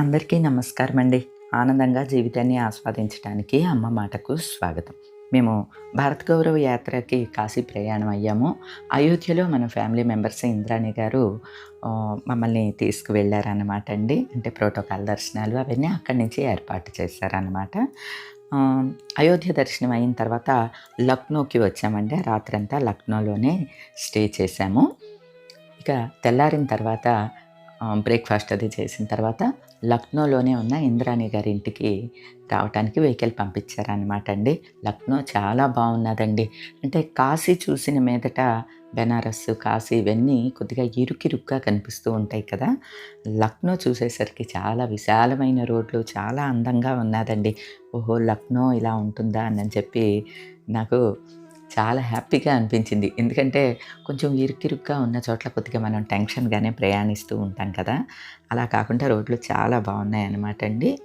అందరికీ నమస్కారం అండి ఆనందంగా జీవితాన్ని ఆస్వాదించడానికి అమ్మ మాటకు స్వాగతం. మేము భారత్ గౌరవ యాత్రకి కాశీ ప్రయాణం అయ్యాము. అయోధ్యలో మన ఫ్యామిలీ మెంబర్స్ ఇంద్రాణి గారు మమ్మల్ని తీసుకువెళ్ళారన్నమాట అండి. అంటే ప్రోటోకాల్ దర్శనాలు అవన్నీ అక్కడి నుంచి ఏర్పాటు చేశారన్నమాట. అయోధ్య దర్శనం అయిన తర్వాత లక్నోకి వచ్చామండి. రాత్రంతా లక్నోలోనే స్టే చేశాము. ఇక తెల్లారిన తర్వాత బ్రేక్ఫాస్ట్ అది చేసిన తర్వాత లక్నోలోనే ఉన్న ఇంద్రాణి గారి ఇంటికి రావడానికి వెహికల్ పంపించారనమాట అండి. లక్నో చాలా బాగున్నదండి. అంటే కాశీ చూసిన మీదట బెనారస్ కాశీ ఇవన్నీ కొద్దిగా ఇరుకిరుగ్గా కనిపిస్తూ ఉంటాయి కదా. లక్నో చూసేసరికి చాలా విశాలమైన రోడ్లు చాలా అందంగా ఉన్నదండి. ఓహో లక్నో ఇలా ఉంటుందా అని చెప్పి నాకు చాలా హ్యాపీగా అనిపించింది. ఎందుకంటే కొంచెం ఇరుకిరుగ్గా ఉన్న చోట్ల కొద్దిగా మనం టెన్షన్గానే ప్రయాణిస్తూ ఉంటాం కదా. అలా కాకుండా రోడ్లు చాలా బాగున్నాయి అన్నమాట అండి.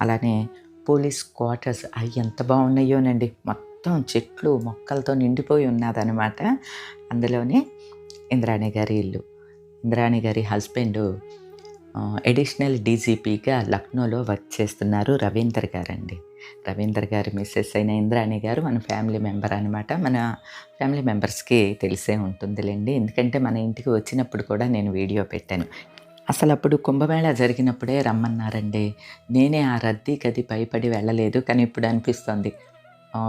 అలానే పోలీస్ క్వార్టర్స్ అవి ఎంత బాగున్నాయోనండి. మొత్తం చెట్లు మొక్కలతో నిండిపోయి ఉన్నదనమాట అందులోనే ఇంద్రాణి గారి ఇల్లు. ఇంద్రాణి గారి హస్బెండ్ ఎడిషనల్ డీజీపీగా లక్నోలో వర్క్ చేస్తున్నారు రవీందర్ గారండి. రవీందర్ గారి మిస్సెస్ అయిన ఇంద్రాణి గారు మన ఫ్యామిలీ మెంబర్ అనమాట మన ఫ్యామిలీ మెంబర్స్కి తెలిసే ఉంటుందిలేండి. ఎందుకంటే మన ఇంటికి వచ్చినప్పుడు కూడా నేను వీడియో పెట్టాను. అసలు అప్పుడు కుంభమేళ జరిగినప్పుడే రమ్మన్నారండి. నేనే ఆ రద్దీ గది భయపడి వెళ్ళలేదు కానీ ఇప్పుడు అనిపిస్తుంది.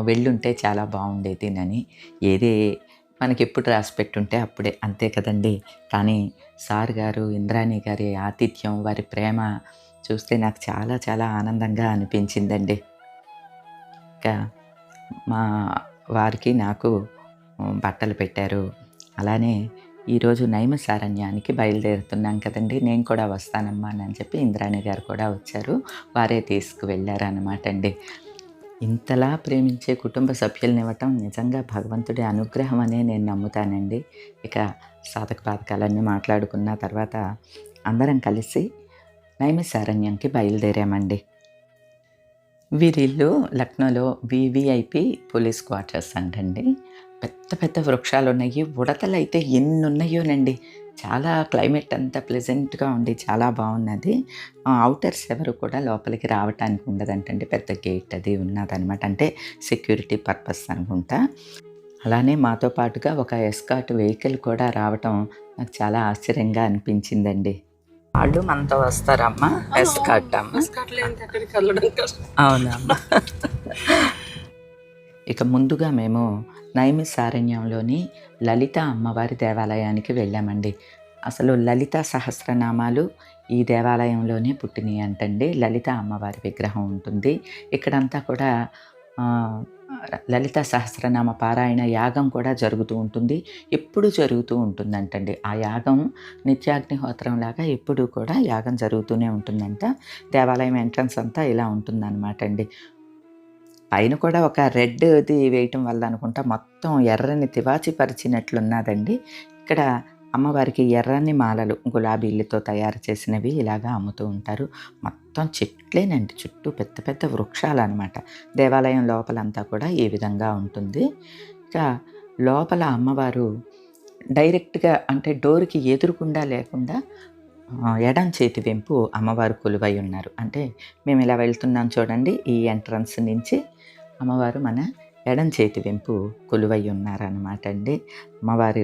వెళ్ళుంటే చాలా బాగుండేది అని ఏదే మనకి ఎప్పుడు రాసి పెట్టుంటే అప్పుడే. అంతే కదండి. కానీ సార్ గారు ఇంద్రాణి గారి ఆతిథ్యం వారి ప్రేమ చూస్తే నాకు చాలా చాలా ఆనందంగా అనిపించిందండి. మా వారికి నాకు బట్టలు పెట్టారు. అలానే ఈరోజు నైమసారణ్యానికి బయలుదేరుతున్నాం కదండి. నేను కూడా వస్తానమ్మా అని చెప్పి ఇంద్రాణి గారు కూడా వచ్చారు. వారే తీసుకువెళ్ళారనమాట అండి. ఇంతలా ప్రేమించే కుటుంబ సభ్యులను ఇవ్వటం నిజంగా భగవంతుడి అనుగ్రహం అనే నేను నమ్ముతానండి. ఇక సాధక బాధకాలన్నీ మాట్లాడుకున్న తర్వాత అందరం కలిసి నైమిసారణ్యంకి బయలుదేరామండి. వీరిల్లు లక్నోలో వివిఐపి పోలీస్ క్వార్టర్స్ అంటండి. పెద్ద పెద్ద వృక్షాలు ఉన్నాయి ఉడతలు అయితే ఎన్ని ఉన్నాయోనండి చాలా క్లైమేట్ అంతా ప్లెజెంట్గా ఉండి చాలా బాగున్నది. అవుటర్స్ ఎవరు కూడా లోపలికి రావటానికి ఉండదంటండి. పెద్ద గేట్ అది ఉన్నదనమాట అంటే సెక్యూరిటీ పర్పస్ అనుకుంటా. అలానే మాతో పాటుగా ఒక ఎస్కాట్ వెహికల్ కూడా రావటం నాకు చాలా ఆశ్చర్యంగా అనిపించిందండి. వాళ్ళు మనతో వస్తారమ్మా. ఎస్కాట్ అమ్మ. అవునమ్మా. ఇక ముందుగా మేము నైమిసారణ్యంలోని లలిత అమ్మవారి దేవాలయానికి వెళ్ళామండి. అసలు లలిత సహస్రనామాలు ఈ దేవాలయంలోనే పుట్టినాయి అంటండి. లలిత అమ్మవారి విగ్రహం ఉంటుంది. ఇక్కడంతా కూడా లలిత సహస్రనామ పారాయణ యాగం కూడా జరుగుతూ ఉంటుంది. ఎప్పుడు జరుగుతూ ఉంటుందంటండి. ఆ యాగం నిత్యాగ్నిహోత్రం లాగా ఎప్పుడు కూడా యాగం జరుగుతూనే ఉంటుందంట. దేవాలయం ఎంట్రన్స్ అంతా ఇలా ఉంటుందన్నమాట అండి పైన కూడా ఒక రెడ్ది వేయటం వల్ల అనుకుంటా మొత్తం ఎర్రని తివాచి పరిచినట్లున్నదండి ఇక్కడ అమ్మవారికి ఎర్రని మాలలు గులాబీలతో తయారు చేసినవి ఇలాగా అమ్ముతూ ఉంటారు. మొత్తం చెట్లేనండి. చుట్టూ పెద్ద పెద్ద వృక్షాలు అనమాట దేవాలయం లోపలంతా కూడా ఈ విధంగా ఉంటుంది. ఇక లోపల అమ్మవారు డైరెక్ట్గా అంటే డోర్కి ఎదురుకుండా లేకుండా ఎడం చేతి వెంపు అమ్మవారు కొలువై ఉన్నారు. అంటే మేము ఇలా వెళ్తున్నాం చూడండి ఈ ఎంట్రన్స్ నుంచి అమ్మవారు మన ఎడం చేతి వెంపు కొలువై ఉన్నారన్నమాట అండి. అమ్మవారు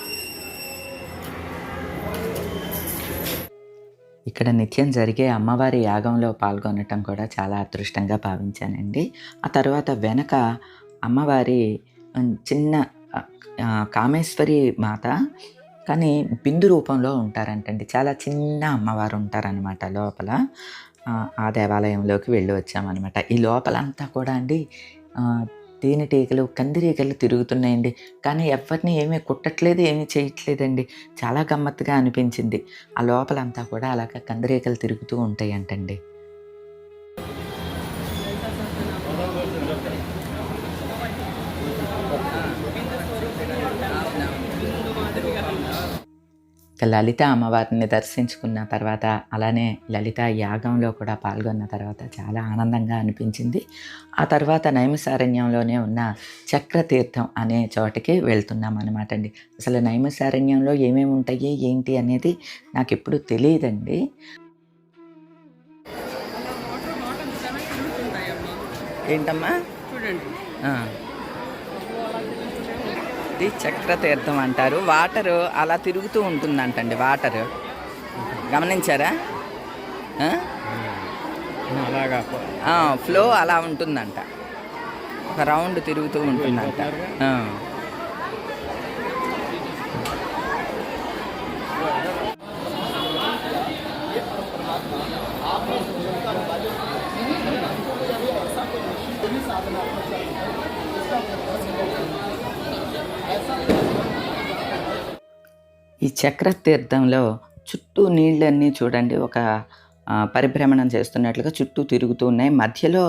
ఇక్కడ నిత్యం జరిగే అమ్మవారి యాగంలో పాల్గొనటం కూడా చాలా అదృష్టంగా భావించానండి. ఆ తర్వాత వెనక అమ్మవారి చిన్న కామేశ్వరి మాత కానీ బిందు రూపంలో ఉంటారంటండి. చాలా చిన్న అమ్మవారు ఉంటారనమాట లోపల. ఆ, దేవాలయంలోకి వెళ్ళి వచ్చామన్నమాట. ఈ లోపలంతా కూడా అండి తేనెటీగలు కందిరీగలు తిరుగుతున్నాయండి. కానీ ఎవరిని ఏమీ కుట్టట్లేదు ఏమీ చేయట్లేదండి. చాలా గమ్మత్తుగా అనిపించింది. ఆ లోపలంతా కూడా అలాగ కందిరీగలు తిరుగుతూ ఉంటాయంటండి. ఇక లలిత అమ్మవారిని దర్శించుకున్న తర్వాత అలానే లలిత యాగంలో కూడా పాల్గొన్న తర్వాత చాలా ఆనందంగా అనిపించింది. ఆ తర్వాత నైమిసారణ్యంలోనే ఉన్న చక్రతీర్థం అనే చోటికి వెళ్తున్నాం అనమాట అండి. అసలు నైమిసారణ్యంలో ఏమేమి ఉంటాయి ఏంటి అనేది నాకు ఎప్పుడు తెలియదండి. ఏంటమ్మా? చూడండి. ఇది చక్రతీర్థం అంటారు. వాటర్ అలా తిరుగుతూ ఉంటుందంటండి వాటర్. గమనించారా? అలాగా. ఫ్లో అలా ఉంటుందంట. ఒక రౌండ్ తిరుగుతూ ఉంటుందంట. ఈ చక్ర తీర్థంలో చుట్టూ నీళ్ళన్నీ చూడండి ఒక పరిభ్రమణం చేస్తున్నట్లుగా చుట్టూ తిరుగుతూ ఉన్నాయి. మధ్యలో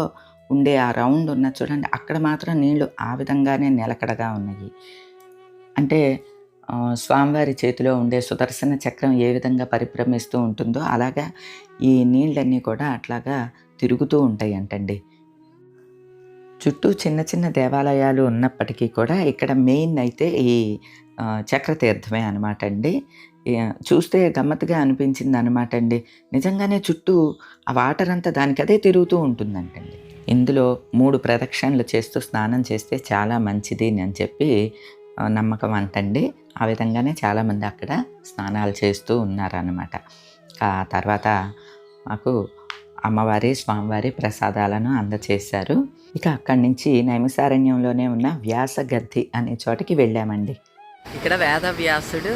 ఉండే ఆ రౌండ్ ఉన్న చూడండి అక్కడ మాత్రం నీళ్ళు ఆ విధంగానే నిలకడగా ఉన్నాయి. అంటే స్వామివారి చేతిలో ఉండే సుదర్శన చక్రం ఏ విధంగా పరిభ్రమిస్తూ ఉంటుందో అలాగా ఈ నీళ్ళన్నీ కూడా అట్లాగా తిరుగుతూ ఉంటాయి అంటండి చుట్టూ చిన్న చిన్న దేవాలయాలు ఉన్నప్పటికీ కూడా ఇక్కడ మెయిన్ అయితే ఈ చక్రతీర్థమే అనమాట అండి చూస్తే గమ్మత్తుగా అనిపించింది అనమాట అండి నిజంగానే చుట్టూ ఆ వాటర్ అంతా దానికి అదే తిరుగుతూ ఉంటుందంటండి. ఇందులో మూడు ప్రదక్షిణలు చేస్తూ స్నానం చేస్తే చాలా మంచిది అని చెప్పి నమ్మకం అంటండి. ఆ విధంగానే చాలామంది అక్కడ స్నానాలు చేస్తూ ఉన్నారనమాట ఆ తర్వాత మాకు అమ్మవారి స్వామివారి ప్రసాదాలను అందచేశారు. ఇక అక్కడి నుంచి నైమిసారణ్యంలోనే ఉన్న వ్యాసగద్ధి అనే చోటికి వెళ్ళామండి. ఇక్కడ వేదవ్యాసుడు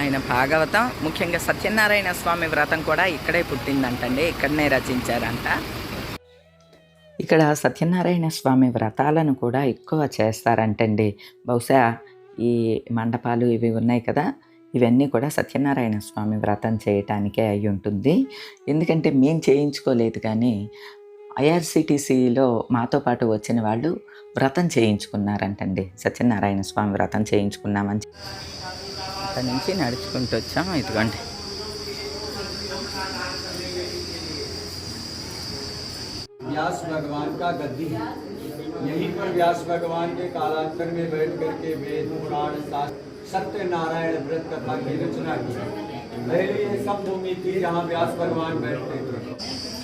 ఆయన భాగవతం ముఖ్యంగా సత్యనారాయణ స్వామి వ్రతం కూడా ఇక్కడే పుట్టిందంటండి ఇక్కడనే రచించారంట. ఇక్కడ సత్యనారాయణ స్వామి వ్రతాలను కూడా ఎక్కువ చేస్తారంటండి. బహుశా ఈ మండపాలు ఇవి ఉన్నాయి కదా ఇవన్నీ కూడా సత్యనారాయణ స్వామి వ్రతం చేయటానికే అయి ఉంటుంది ఎందుకంటే మేము చేయించుకోలేదు కానీ ఐఆర్సిటీసీలో మాతో పాటు వచ్చిన వాళ్ళు వ్రతం చేయించుకున్నారంటండి సత్యనారాయణ స్వామి వ్రతం చేయించుకున్నామని చెప్పి. అక్కడి నుంచి నడుచుకుంటూ వచ్చాం ఇదిగోండి व्यास भगवान का गद्दी है यहीं पर व्यास भगवान के कालांतर में बैठ करके वेद पुराण शास्त्र सत्य नारायण व्रत कथा की रचना की पहले ये सब भूमि थी जहाँ व्यास भगवान बैठते थे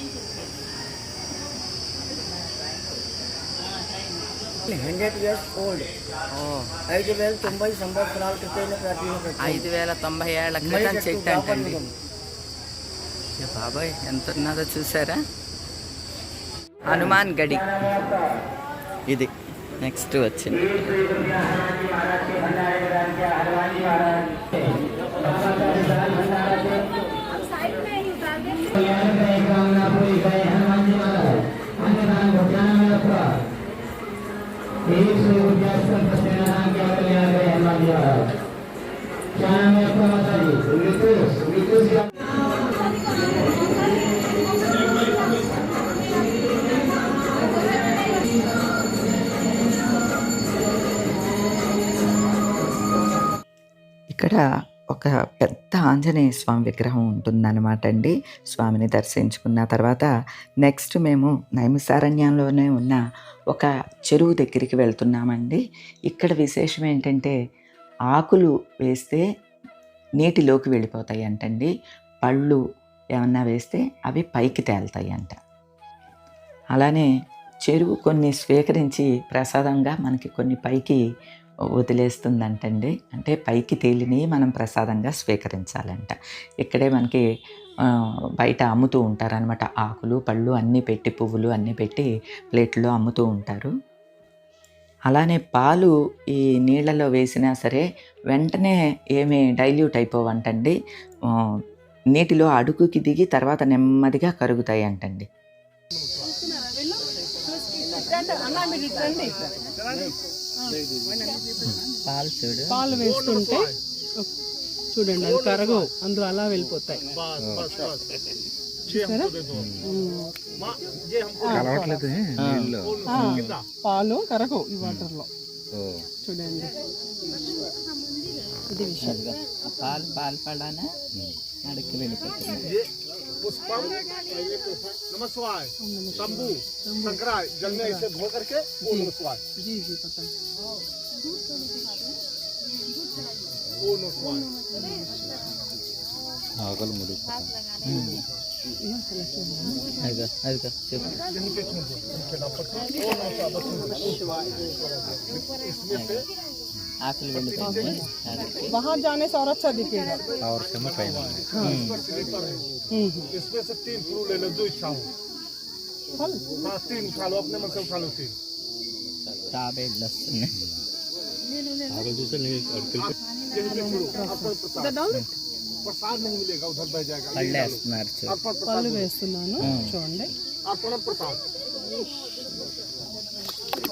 హండ్రెడ్ ఇయర్స్ ఓల్డ్ ఐదు వేల తొంభై సంవత్సరాల క్రితం ప్రతి ఐదు వేల తొంభై ఏళ్ళ క్రితం చెట్టు అంటండి ఏ బాబాయ్ ఎంత ఉన్నదో చూసారా హనుమాన్ గడి ఇది నెక్స్ట్ వచ్చింది पूज्य हनुमान जी महाराज कामना पूरी करे हनुमान जी महाराज अन्नदान घोटाला में रखा एक सौ रुपया संत सेनादान के कल्याण करे हनुमान जी महाराज क्या नाम है आपका माता जी मृत्यु मृत्यु ఇక్కడ ఒక పెద్ద ఆంజనేయ స్వామి విగ్రహం ఉంటుందన్నమాట అండి. స్వామిని దర్శించుకున్న తర్వాత నెక్స్ట్ మేము నైమిసారణ్యంలోనే ఉన్న ఒక చెరువు దగ్గరికి వెళ్తున్నామండి. ఇక్కడ విశేషం ఏంటంటే ఆకులు వేస్తే నీటిలోకి వెళ్ళిపోతాయి అంటండి పళ్ళు ఏమన్నా వేస్తే అవి పైకి తేలుతాయి అంట అలానే చెరువు కొన్ని స్వీకరించి ప్రసాదంగా మనకి కొన్ని పైకి వదిలేస్తుందంటండి. అంటే పైకి తేలిని మనం ప్రసాదంగా స్వీకరించాలంట. ఇక్కడే మనకి బయట అమ్ముతూ ఉంటారనమాట ఆకులు పళ్ళు అన్నీ పెట్టి పువ్వులు అన్నీ పెట్టి ప్లేట్లో అమ్ముతూ ఉంటారు. అలానే పాలు ఈ నీళ్ళలో వేసినా సరే వెంటనే ఏమి డైల్యూట్ అయిపోవంటండి. నీటిలో అడుగుకి దిగి తర్వాత నెమ్మదిగా కరుగుతాయి అంటండి పాలు చూడు. పాలు వేస్తుంటే చూడండి అది కరగవు అందులో అలా వెళ్ళిపోతాయి. పాలు కరగవు ఈ వాటర్లో. చూడండి. ఇది విషయం. పాలు పాలు పడానా? నడుక్కి వెళ్ళిపోతుంది ये पुष्पम तो नमस्वाय शंभु शंकरा जल में ऐसे धो करके वो नमस्वाय जी जी पता मुड़ी छोड़ दो ओ इसमें से वहाँ जाने से और अच्छा दिखेगा। हाँ, और हाँ। हम्म। हम्म, हम्म। इसमें से तीन फ्रू ले लो दो इच्छा हो। फल? हाँ, तीन खा लो अपने मन से उठा लो तीन। ताबे आगे दूसरे नहीं प्रसाद। नहीं मिलेगा उधर बह जाएगा। छोड़ दे प्रसाद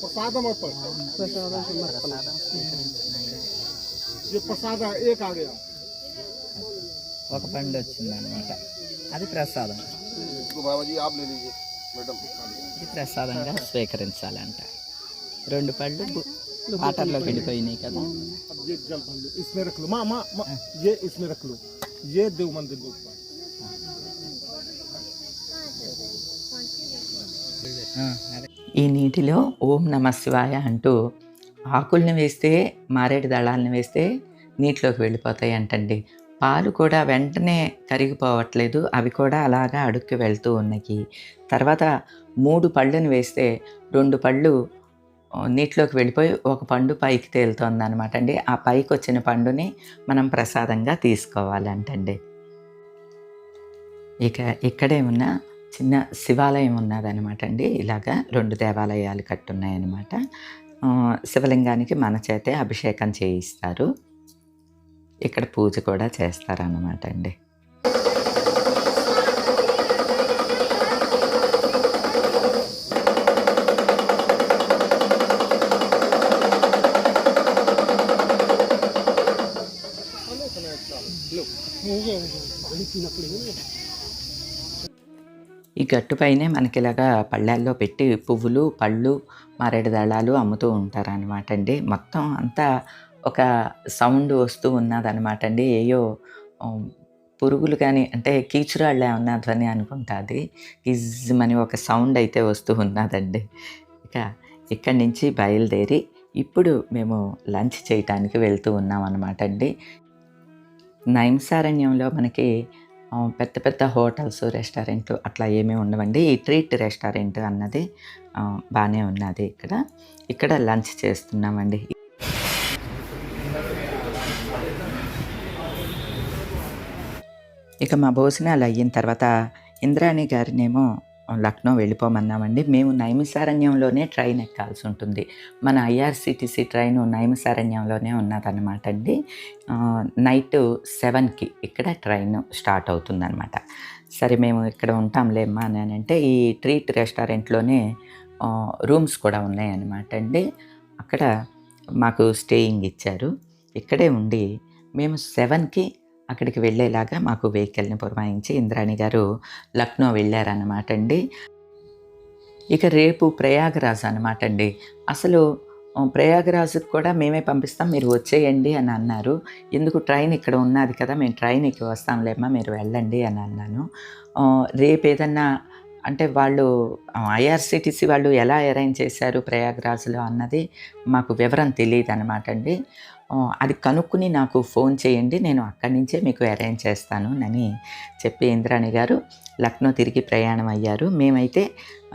प्रसादम समर्पण ये प्रसाद है, एक आ गया ఒక పండు వచ్చింది అనమాట అది ప్రసాదం इसको बाबा जी आप ले लीजिए मैडम ఇది ప్రసాదంగా స్వీకరించాలంట రెండు పళ్ళు గు- వాటర్లోకి వెళ్ళిపోయినాయి కదా अब ये जल भर लो इसमें रख लो माँ माँ माँ, ये इसमें रख लो ये देव मंदिर के ऊपर ఆ, అదే. ఈ నీటిలో ఓం నమ శివాయ అంటూ ఆకుల్ని వేస్తే మారేడు దళాలను వేస్తే నీటిలోకి వెళ్ళిపోతాయి అంటండి. పాలు కూడా వెంటనే కరిగిపోవట్లేదు. అవి కూడా అలాగా అడుక్కి వెళ్తూ ఉన్నాయి తర్వాత మూడు పళ్ళుని వేస్తే రెండు పళ్ళు నీటిలోకి వెళ్ళిపోయి ఒక పండు పైకి తేలుతోంది అనమాట అండి. ఆ పైకి వచ్చిన పండుని మనం ప్రసాదంగా తీసుకోవాలంటండి. ఇక ఇక్కడే ఉన్న చిన్న శివాలయం ఉన్నదనమాట అండి. ఇలాగా రెండు దేవాలయాలు కట్టున్నాయన్నమాట. శివలింగానికి మన చేతే అభిషేకం చేయిస్తారు. ఇక్కడ పూజ కూడా చేస్తారన్నమాట అండి. ఈ గట్టుపైనే మనకి ఇలాగా పళ్ళాల్లో పెట్టి పువ్వులు పళ్ళు మారేడు దళాలు అమ్ముతూ ఉంటారనమాట అండి. మొత్తం అంతా ఒక సౌండ్ వస్తూ ఉన్నదనమాట అండి. ఏయో పురుగులు కానీ అంటే కీచురాళ్ళు ఏమన్నా ధ్వని అనుకుంటుంది గిజ్మని ఒక సౌండ్ అయితే వస్తూ ఉన్నదండి. ఇక ఇక్కడి నుంచి బయలుదేరి ఇప్పుడు మేము లంచ్ చేయటానికి వెళ్తూ ఉన్నాం అనమాట అండి. నైంసారణ్యంలో మనకి పెద్ద పెద్ద హోటల్స్ రెస్టారెంట్ అట్లా ఏమీ ఉండవండి. ఈ ట్రీట్ రెస్టారెంట్ అన్నది బాగానే ఉన్నది ఇక్కడ. ఇక్కడ లంచ్ చేస్తున్నామండి. ఇక మా భోజనాలు అయిన తర్వాత ఇంద్రాణి గారినేమో లక్నో వెళ్ళిపోమన్నామండి. మేము నైమిసారణ్యంలోనే ట్రైన్ ఎక్కాల్సి ఉంటుంది. మన ఐఆర్సిటీసీ ట్రైన్ నైమిసారణ్యంలోనే ఉన్నదన్నమాట అండి నైట్ సెవెన్కి ఇక్కడ ట్రైన్ స్టార్ట్ అవుతుందన్నమాట. సరే మేము ఇక్కడ ఉంటాంలేమ్మా అని అంటే ఈ ట్రీట్ రెస్టారెంట్లోనే రూమ్స్ కూడా ఉన్నాయన్నమాట అండి అక్కడ మాకు స్టేయింగ్ ఇచ్చారు. ఇక్కడే ఉండి మేము సెవెన్కి అక్కడికి వెళ్ళేలాగా మాకు వెహికల్ని పురమాయించి ఇంద్రాణి గారు లక్నో వెళ్ళారన్నమాట అండి. ఇక రేపు ప్రయాగరాజ్ అనమాట అండి. అసలు ప్రయాగరాజుకు కూడా మేమే పంపిస్తాం మీరు వచ్చేయండి అని అన్నారు. ఎందుకు ట్రైన్ ఇక్కడ ఉన్నది కదా మేము ట్రైన్కి వస్తాంలేమ్మా మీరు వెళ్ళండి అని అన్నాను. రేపు ఏదన్నా అంటే వాళ్ళు ఐఆర్సిటీసీ వాళ్ళు ఎలా అరేంజ్ చేశారు ప్రయాగరాజ్లో అన్నది మాకు వివరం తెలియదు అనమాట అండి. అది కనుక్కుని నాకు ఫోన్ చేయండి నేను అక్కడి నుంచే మీకు అరేంజ్ చేస్తాను అని చెప్పి ఇంద్రాణి గారు లక్నో తిరిగి ప్రయాణం అయ్యారు. మేమైతే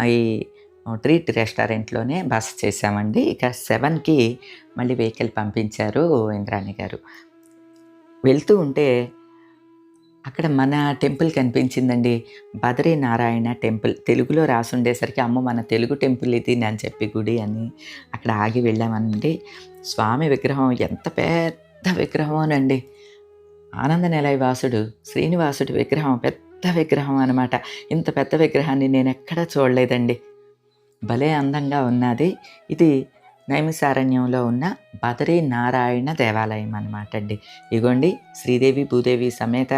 ఈ ట్రీట్ రెస్టారెంట్లోనే బస చేసామండి ఇక సెవెన్కి మళ్ళీ వెహికల్ పంపించారు ఇంద్రాణి గారు. వెళ్తూ ఉంటే అక్కడ మన టెంపుల్ కనిపించిందండి. బదరీ నారాయణ టెంపుల్. తెలుగులో రాసుండేసరికి అమ్మ మన తెలుగు టెంపుల్ ఇది అని చెప్పి గుడి అని అక్కడ ఆగి వెళ్ళామండి. స్వామి విగ్రహం ఎంత పెద్ద విగ్రహమోనండి ఆనంద నిలయవాసుడు శ్రీనివాసుడి విగ్రహం పెద్ద విగ్రహం అనమాట ఇంత పెద్ద విగ్రహాన్ని నేను ఎక్కడా చూడలేదండి. భలే అందంగా ఉన్నది. ఇది నైమిసారణ్యంలో ఉన్న బదరీ నారాయణ దేవాలయం అనమాట అండి. ఇగోండి శ్రీదేవి భూదేవి సమేత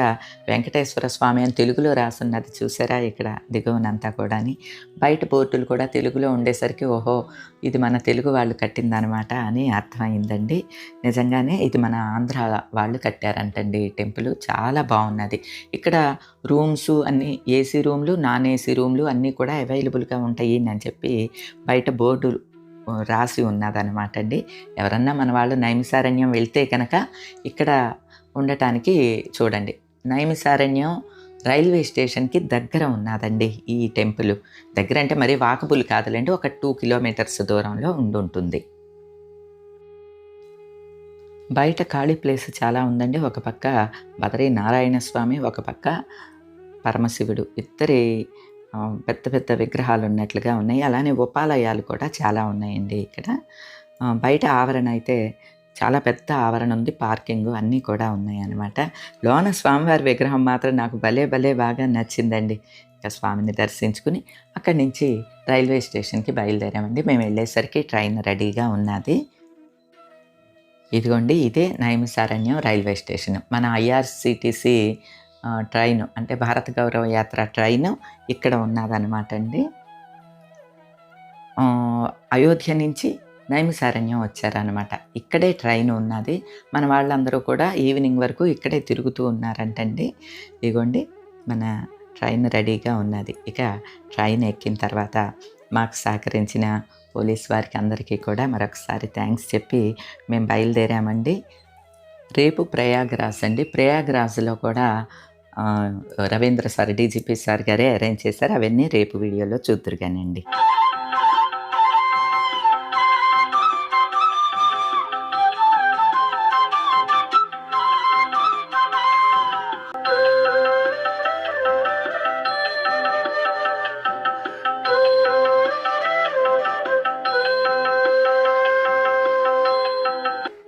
వెంకటేశ్వర స్వామి అని తెలుగులో రాసున్నది చూసారా ఇక్కడ దిగువనంతా కూడాని? బయట బోర్డులు కూడా తెలుగులో ఉండేసరికి ఓహో ఇది మన తెలుగు వాళ్ళు కట్టిందనమాట అని అర్థమైందండి. నిజంగానే ఇది మన ఆంధ్ర వాళ్ళు కట్టారంటండి ఈ టెంపుల్ చాలా బాగున్నది. ఇక్కడ రూమ్స్ అన్ని ఏసీ రూమ్లు నాన్ ఏసీ రూమ్లు అన్నీ కూడా అవైలబుల్గా ఉంటాయి అని చెప్పి బయట బోర్డు రాసి ఉన్నదనమాట అండి. ఎవరన్నా మన వాళ్ళు నైమిసారణ్యం వెళ్తే కనుక ఇక్కడ ఉండటానికి చూడండి. నైమిసారణ్యం రైల్వే స్టేషన్కి దగ్గర ఉన్నదండి ఈ టెంపుల్. దగ్గర అంటే మరీ వాకబుల్ కాదులేండి ఒక టూ కిలోమీటర్స్ దూరంలో ఉండుంటుంది. బయట ఖాళీ ప్లేస్ చాలా ఉందండి. ఒక పక్క బదరీ నారాయణ స్వామి ఒక పక్క పరమశివుడు. ఇద్దరి పెద్ద పెద్ద విగ్రహాలు ఉన్నట్లుగా ఉన్నాయి. అలానే ఉపాలయాలు కూడా చాలా ఉన్నాయండి ఇక్కడ. బయట ఆవరణ అయితే చాలా పెద్ద ఆవరణ ఉంది. పార్కింగ్ అన్నీ కూడా ఉన్నాయన్నమాట. లోన స్వామివారి విగ్రహం మాత్రం నాకు భలే భలే బాగా నచ్చిందండి. ఇంకా స్వామిని దర్శించుకుని అక్కడి నుంచి రైల్వే స్టేషన్కి బయలుదేరామండి. మేము వెళ్ళేసరికి ట్రైన్ రెడీగా ఉన్నది. ఇదిగోండి ఇదే నైమిసారణ్యం రైల్వే స్టేషన్. మన ఐఆర్సిటీసీ ట్రైన్. అంటే భారత గౌరవ యాత్ర ట్రైన్ ఇక్కడ ఉన్నదనమాట అండి. అయోధ్య నుంచి నైమిసారణ్యం వచ్చారనమాట ఇక్కడే ట్రైన్ ఉన్నది. మన వాళ్ళందరూ కూడా ఈవినింగ్ వరకు ఇక్కడే తిరుగుతూ ఉన్నారంటండి. ఇదిగోండి మన ట్రైన్ రెడీగా ఉన్నది. ఇక ట్రైన్ ఎక్కిన తర్వాత మాకు సహకరించిన పోలీస్ వారికి అందరికీ కూడా మరొకసారి థ్యాంక్స్ చెప్పి మేము బయలుదేరామండి. రేపు ప్రయాగ్రాజ్ అండి. ప్రయాగ్రాజ్లో కూడా రవీంద్ర సార్ డీజీపీ సార్ గారే అరేంజ్ చేశారు. అవన్నీ రేపు వీడియోలో చూద్దరు కానండి